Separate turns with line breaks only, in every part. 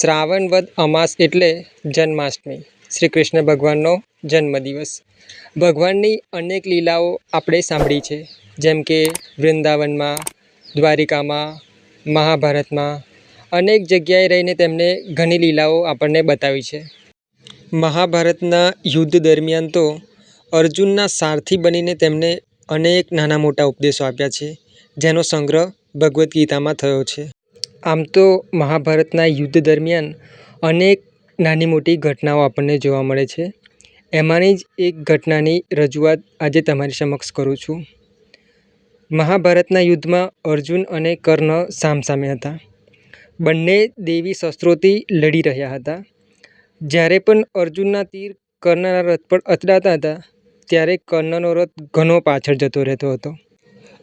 શ્રાવણ વદ અમાસ એટલે જન્માષ્ટમી. શ્રી કૃષ્ણ ભગવાનનો જન્મદિવસ. ભગવાનની અનેક લીલાઓ આપણે સાંભળી છે. જેમ કે વૃંદાવનમાં, દ્વારિકામાં, મહાભારતમાં અનેક જગ્યાએ રહીને તેમણે ઘણી લીલાઓ આપણને બતાવી છે. મહાભારતના યુદ્ધ દરમિયાન તો અર્જુનના સારથી બનીને તેમણે અનેક નાના મોટા ઉપદેશો આપ્યા છે, જેનો સંગ્રહ ભગવદ્ ગીતામાં થયો છે. આમ તો મહાભારતના યુદ્ધ દરમિયાન અનેક નાની મોટી ઘટનાઓ આપણને જોવા મળે છે. એમાંની જ એક ઘટનાની રજૂઆત આજે તમારી સમક્ષ કરું છું. મહાભારતના યુદ્ધમાં અર્જુન અને કર્ણ સામસામે હતા. બંને દેવી શસ્ત્રોથી લડી રહ્યા હતા. જ્યારે પણ અર્જુનના તીર કર્ણના રથ પર અથડાતા હતા, ત્યારે કર્ણનો રથ ઘણો પાછળ જતો રહેતો હતો.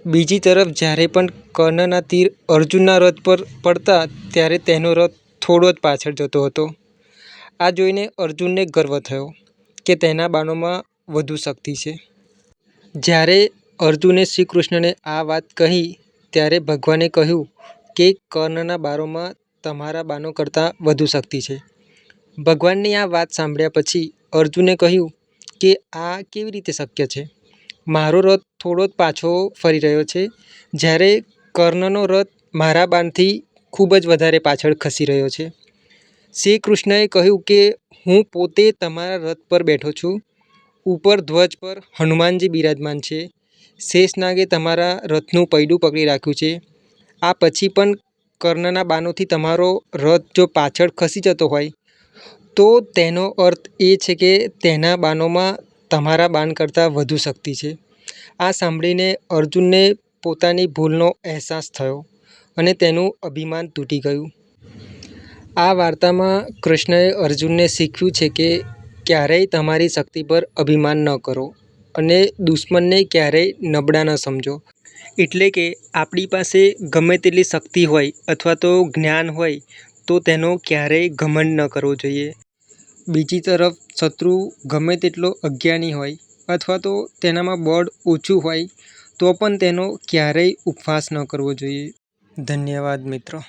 બીજી તરફ જ્યારે પણ કર્ણના તીર અર્જુનના રથ પર પડતા ત્યારે તેનો રથ થોડો જ પાછળ જતો હતો. આ જોઈને અર્જુનને ગર્વ થયો કે તેના બાણોમાં વધુ શક્તિ છે. જ્યારે અર્જુને શ્રી કૃષ્ણને આ વાત કહી, ત્યારે ભગવાને કહ્યું કે કર્ણના બાણોમાં તમારા બાણો કરતાં વધુ શક્તિ છે. ભગવાનની આ વાત સાંભળ્યા પછી અર્જુને કહ્યું કે આ કેવી રીતે શક્ય છે? મારો રથ થોડો જ પાછો ફરી રહ્યો છે. જ્યારે કર્ણનો રથ મારા બાણથી ખૂબ જ વધારે પાછળ ખસી રહ્યો છે. શ્રી કૃષ્ણએ કહ્યું કે, હું પોતે તમારા રથ પર બેઠો છું. ઉપર ધ્વજ પર હનુમાનજી બિરાજમાન છે. શેષનાગે તમારા રથનું પૈડું પકડી રાખ્યું છે. આ પછી પણ કર્ણના બાણોથી તમારો રથ જો પાછળ ખસી જતો હોય, તો તેનો અર્થ એ છે કે તેના બાણોમાં તમારા બાણ કરતાં વધુ શક્તિ છે. આ સાંભળીને અર્જુનને પોતાની ભૂલનો અહેસાસ થયો અને તેનું અભિમાન તૂટી ગયું. આ વાર્તામાં કૃષ્ણએ અર્જુનને શીખવ્યું છે કે ક્યારેય તમારી શક્તિ પર અભિમાન ન કરો અને દુશ્મનને ક્યારેય નબળા ન સમજો. એટલે કે આપણી પાસે ગમે તેટલી શક્તિ હોય અથવા તો જ્ઞાન હોય તો તેનો ક્યારેય ઘમંડ ન કરવો જોઈએ. બીજી તરફ શત્રુ ગમે તેટલો અજ્ઞાની હોય અથવા તો તેનામાં બળ ઓછું હોય, તો પણ તેનો ક્યારેય ઉપહાસ ન કરવો જોઈએ. ધન્યવાદ મિત્રો.